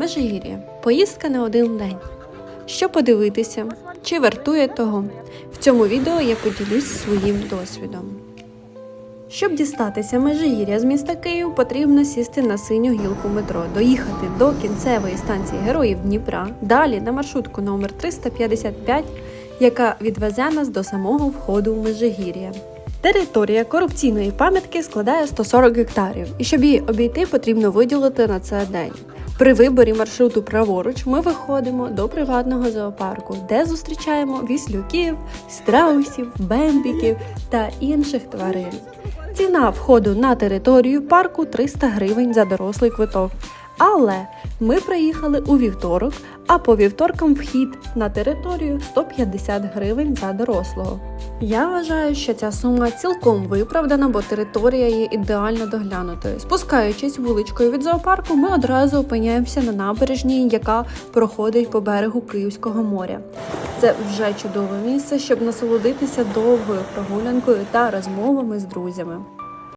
Межигір'я. Поїздка на один день. Що подивитися, чи вартує того? В цьому відео я поділюсь своїм досвідом. Щоб дістатися Межигір'я з міста Київ, потрібно сісти на синю гілку метро, доїхати до кінцевої станції Героїв Дніпра, далі на маршрутку номер 355, яка відвезе нас до самого входу в Межигір'я. Територія корупційної пам'ятки складає 140 гектарів, і щоб її обійти, потрібно виділити на це день. При виборі маршруту праворуч ми виходимо до приватного зоопарку, де зустрічаємо віслюків, страусів, бембіків та інших тварин. Ціна входу на територію парку 300 гривень за дорослий квиток. Але ми приїхали у вівторок, а по вівторкам вхід на територію 150 гривень за дорослого. Я вважаю, що ця сума цілком виправдана, бо територія є ідеально доглянутою. Спускаючись вуличкою від зоопарку, ми одразу опиняємося на набережній, яка проходить по берегу Київського моря. Це вже чудове місце, щоб насолодитися довгою прогулянкою та розмовами з друзями.